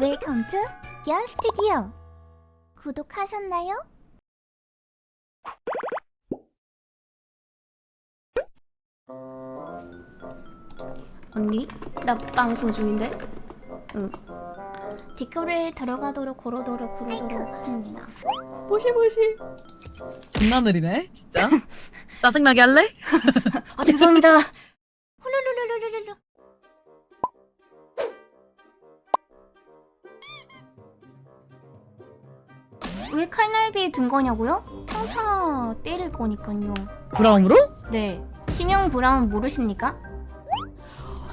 웰컴 투 기어 스튜디오 구독하셨나요? 언니? 나 방송 중인데? 응. 댓글을 들어가도록 고르도록 고르도록 합니다 보시 보시. 존나 느리네 진짜 짜증나게 할래? 아 죄송합니다. 왜 칼날비 든 거냐고요? 평타 때릴 거니까요. 브라움으로? 네. 신용 브라운 모르십니까?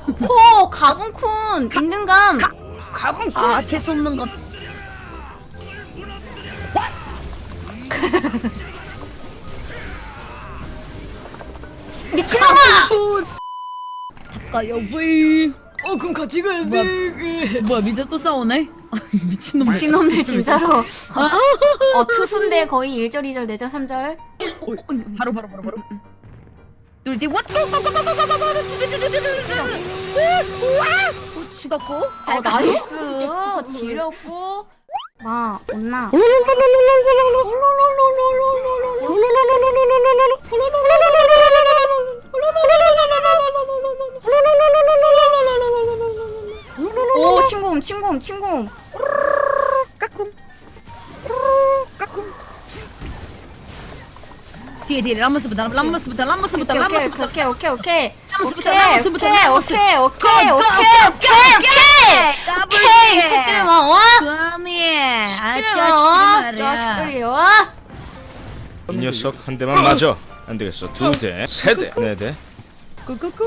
호 가분쿤 있는감. 가분 아 재수 없는 것 미친놈아! 가요 브이 어 그럼 같이 가야 뭐야 뭐야 미드 또 싸우네? 미친놈 미친놈들 진짜로. 어 투수인데 거의 1절, 2절, 내절, 3절. 어, 바로 바로 바로 바로 둘뒤 왓 죽었고 어 나이스. 지렸고. 마 온나. 오 친구음 친구음 친구음 까꿍 까꿍 뒤에 뒤에 람머스부터 람머스부터 람머스부터 오케이 람머스부터 오케이 오케이 오케이 오케이 라모스부터, 오케이. 오케이 오케이 고, 오케이 고, 오케이 오케이 오케이 새끼들 와 수아미 새끼들 와 자식들이 와이 녀석 한 대만 맞아. 안 되겠어. 두 대, 세 대, 네 대. 꾸꾸꾸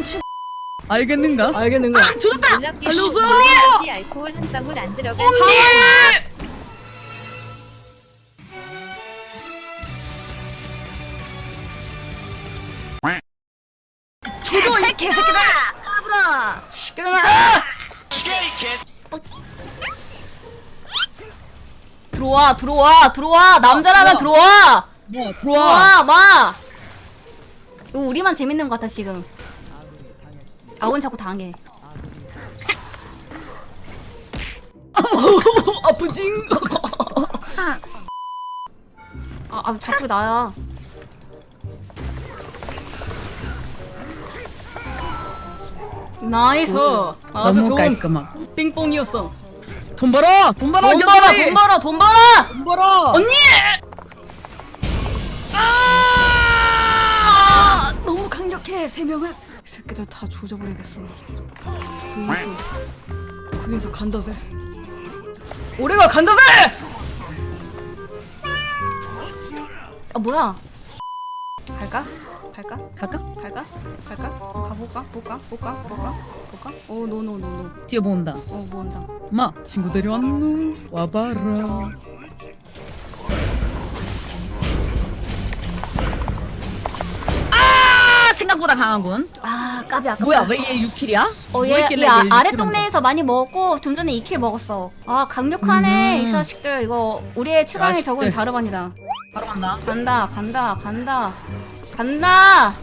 응, 죽- 알겠는가? 알겠는가? 죽었다! 놀랍게 알려줘! 까지 알코올 한 방울 안 들어간 조조 이 개새끼다! 까불아! 들어와 들어와 들어와! 남자라면 들어와. 뭐 들어와. 들어와 마! 이거 우리만 재밌는 것 같아 지금 아원 자꾸 당해. 아프징. 아, 아 자꾸 나야. 나이스. 아주 너무 좋은 깔끔하고 삥뽕이었어. 돈 벌어! 돈 벌어! 돈 벌어! 돈 벌어 돈 벌어 조져버리겠어 구인수 구인수 간다세 올해가 간다세! 아 뭐야 갈까? 갈까? 갈까? 갈까? 갈까? 가볼까? 볼까? 볼까? 볼까? 볼까? 오 노노노노 뒤에 뭐 온다 어 뭐한다 마 친구들이 왔노 와봐라 생각보다 강하군 아 까비 아까 뭐야 왜 얘 6킬이야? 어, 얘, 얘 아, 아래 동네에서 많이 먹었고 좀 전에 2킬 먹었어. 아 강력하네 음. 이 자식들 이거 우리의 최강의 자식들. 적은 자르반이다. 바로 간다 간다 간다 간다 간다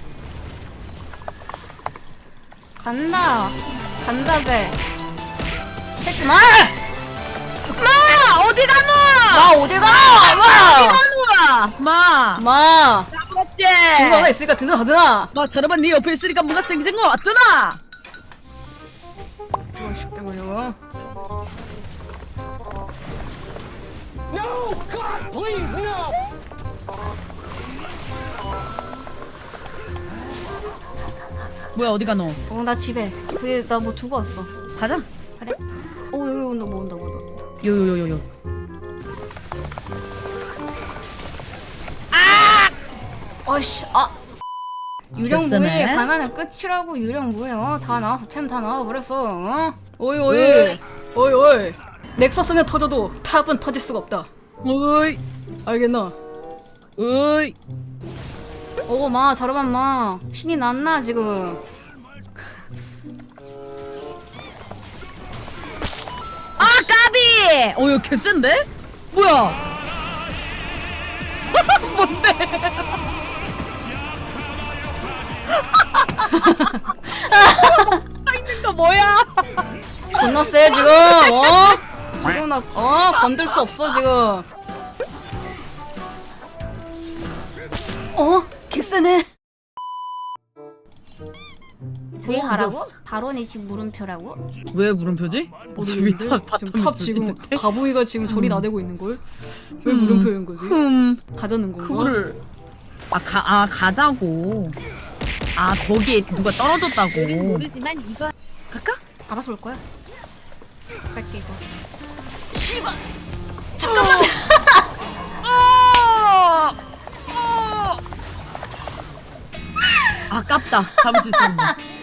간다 간다제 새끼 마! 마 어디 가노? 나 어디 가! 어디 마! 가노? 마 마! 맞 지? 증거가 있으니까 드나 드나! 마 저러면 네 옆에 있으니까 뭔가 생긴 거 같더나 저 새끼 뭐야? 뭐야 어디 가노? 어나 집에 저기 나 뭐 두고 왔어. 가자 그래? 오 여기 온다 뭐 온다 뭐 온다. 요요요요요 아씨 아 유령무에. 가면은 끝이라고 유령무에 어? 다 나와서 템 다 나와버렸어 어? 오이 오이. 오이 오이 넥서스는 터져도 탑은 터질 수가 없다 어이 알겠나? 어이 오마 저러만 마 신이 났나 지금 아 까비! 어 이거 개센데? 뭐야? 뭔데? 존나 세 지금 어? 지금 나 어? 건들 수 없어 지금 어? 개쎄네 어, 가라고? 바론이 지금 물음표라고? 왜 물음표지? 모르겠는데 어차피 탑, 지금 탑 지금? 가보이가 지금 졸이 나대고 있는 걸? 왜 음. 물음표인 거지? 흠 가자는 건가? 그거를 아, 가, 아 가자고 아 거기에 누가 우린 떨어졌다고 모르지만 이거 갈까? 알아서 올 거야 새끼 이거 씨발 잠깐만 어! 어! 아깝다 잡을 수 있었는데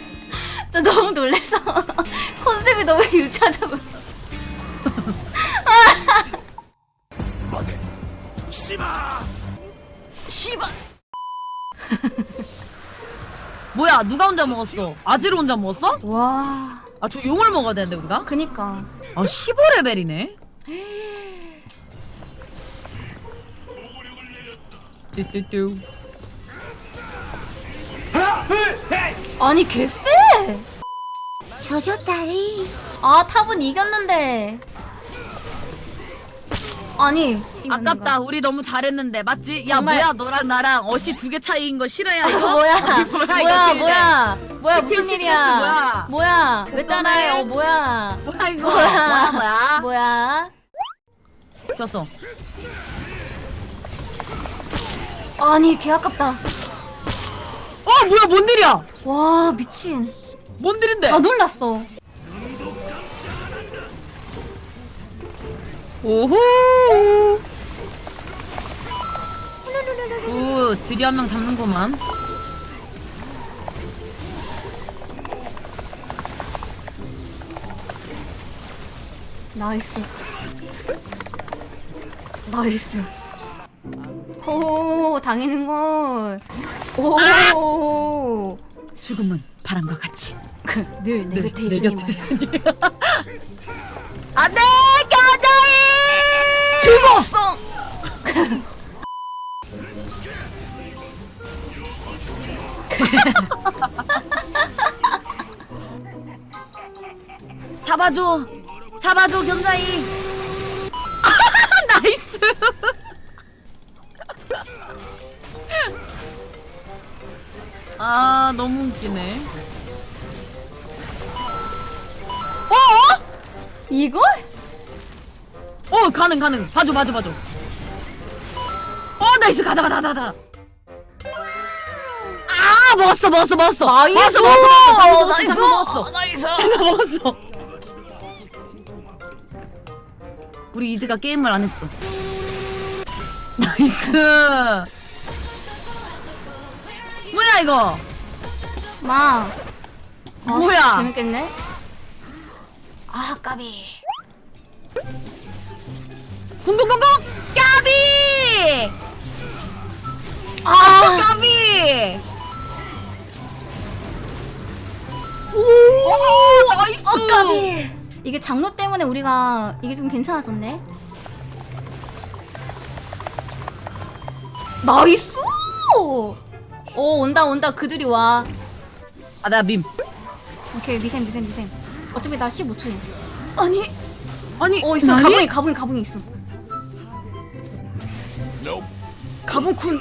나 너무 놀랬어. 컨셉이 너무 유치하다 보여. 씨발 뭐야 누가 혼자 먹었어 아지로 혼자 먹었어? 와, 아 저 용을 먹어야 되는데 우리가? 그니까. 아 15레벨이네 뚜뚜뚜 아니 개쎄. 저저 다리. 아 탑은 이겼는데. 아니. 아깝다 우리 너무 잘했는데 맞지? 야 정말- 뭐야 너랑 나랑 어시 두 개 차이인 거 싫어야 이거? 뭐야? 뭐야, 뭐야? 이거 뭐야? 뭐야? 무슨 일이야? 뭐야? 뭐야? 왜? 따라해? 어 뭐야? 뭐야 이거 뭐야? 뭐야 뭐야 뭐야? 줬어 아니 개 아깝다. 어 뭐야 뭔 일이야 와 미친. 뭔 일인데 다 놀랐어. 오호 오 드디어 한 명 잡는구만 나이스. 나이스. 오 당했는 걸. 오. 죽음은 바람과 같이 늘 내 곁에 내 있으니 말이야. 안돼 잡아줘. 잡아줘 경자이. 나이스. 아 너무 웃기네. 이걸? 어 가능 가능. 봐줘 봐줘 봐줘. 어 나이스. 가자 가자 가자 가자. 아 먹었어 먹었어 먹었어. 나이스! 먹었어 먹었어 먹었어 나이스! 먹었어. 나이스! 잘 먹었어 우리 이즈가 게임을 안 했어 나이스 뭐야 이거 마. 아, 뭐야? 재밌겠네. 아 까비. 궁궁궁궁 까비 아. 까비 오. 나이스 어 까비. 이게 장로 때문에 우리가 이게 좀 괜찮아졌네. 나이스. 오 온다 온다 그들이 와. 아 나 밈 오케이 미셈 미셈 미셈. 어차피 나 15초야. 아니. 아니 어 있어 나니? 가붕이 가붕이 가붕이 있어. 가붕군.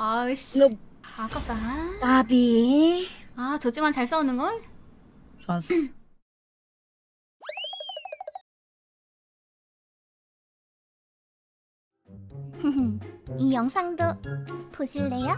아이씨. 아깝다. 까비 아, 저지만 잘 싸우는 걸? 좋았어 이 영상도 보실래요?